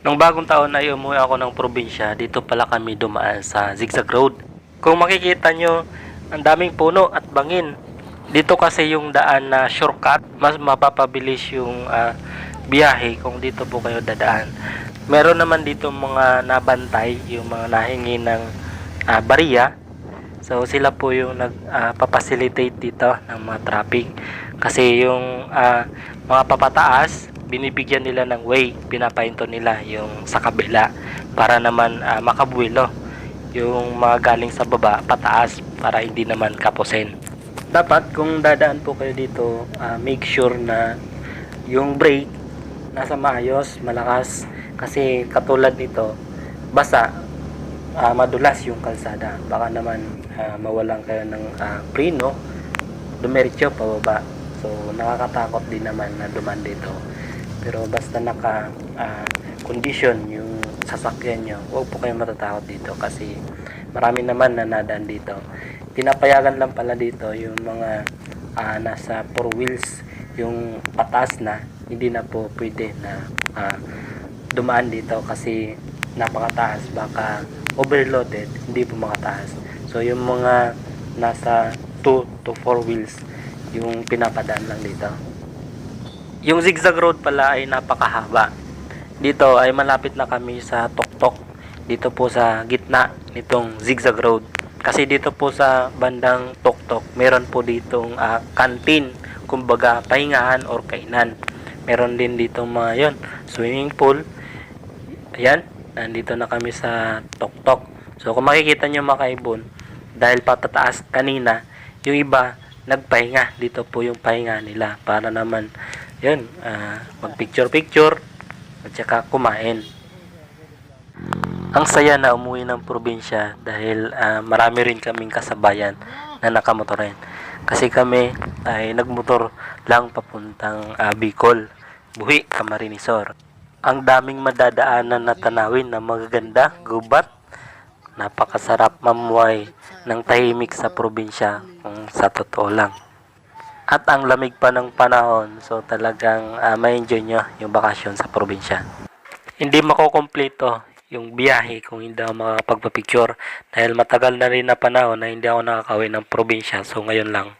Nung bagong taon ay umuwi ako ng probinsya, dito pala kami dumaan sa Zigzag Road. Kung makikita nyo, ang daming puno at bangin. Dito kasi yung daan na shortcut, mas mapapabilis yung ah, biyahe kung dito po kayo dadaan. Meron naman dito mga nabantay, yung mga nahingi ng ah, bariya. So sila po yung nagpapacilitate dito ng mga traffic. Kasi yung ah, mga papataas, binibigyan nila ng way, pinapahinto nila yung sa kabila para naman ah, makabuelo yung mga galing sa baba pataas para hindi naman kapusin. Dapat kung dadaan po kayo dito, ah, make sure na yung brake nasa maayos, malakas kasi katulad nito, basa ah, madulas yung kalsada. Baka naman ah, mawalan kayo ng ah, preno, dumiretso pababa. So nakakatakot din naman na duman dito. Pero basta naka ah, condition yung sasakyan nyo, huwag po kayong matatakot dito kasi marami naman na nadaan dito. Pinapayagan lang pala dito yung mga ah, nasa four wheels, yung patas na, hindi na po pwede na ah, dumaan dito kasi napakataas, baka overloaded, hindi po makataas. So yung mga nasa 2 to 4 wheels, yung pinapadaan lang dito. Yung zigzag road pala ay napakahaba. Dito ay malapit na kami sa Toktok. Dito po sa gitna nitong zigzag road. Kasi dito po sa bandang Toktok, meron po ditong ah, kantin, kumbaga pahingahan or kainan. Meron din dito mga yon, swimming pool. Ayan, nandito na kami sa Toktok. So kung makikita nyo mga kaibon, dahil patataas kanina, yung iba nagpahinga. Dito po yung pahinga nila para naman yun, ah, mag-picture-picture at saka kumain. Ang saya na umuwi ng probinsya dahil ah, marami rin kaming kasabayan na nakamotor rin. Kasi kami ay nagmotor lang papuntang ah, Bicol, Buhi, Camarinesor. Ang daming madadaanan na tanawin na magaganda, gubat, napakasarap mamuhay ng tahimik sa probinsya kung sa totoo lang. At ang lamig pa ng panahon, so talagang ah, ma-enjoy nyo yung bakasyon sa probinsya. Hindi makokompleto yung biyahe kung hindi ako makapagpa-picture dahil matagal na rin na panahon na hindi ako nakakawin ng probinsya so ngayon lang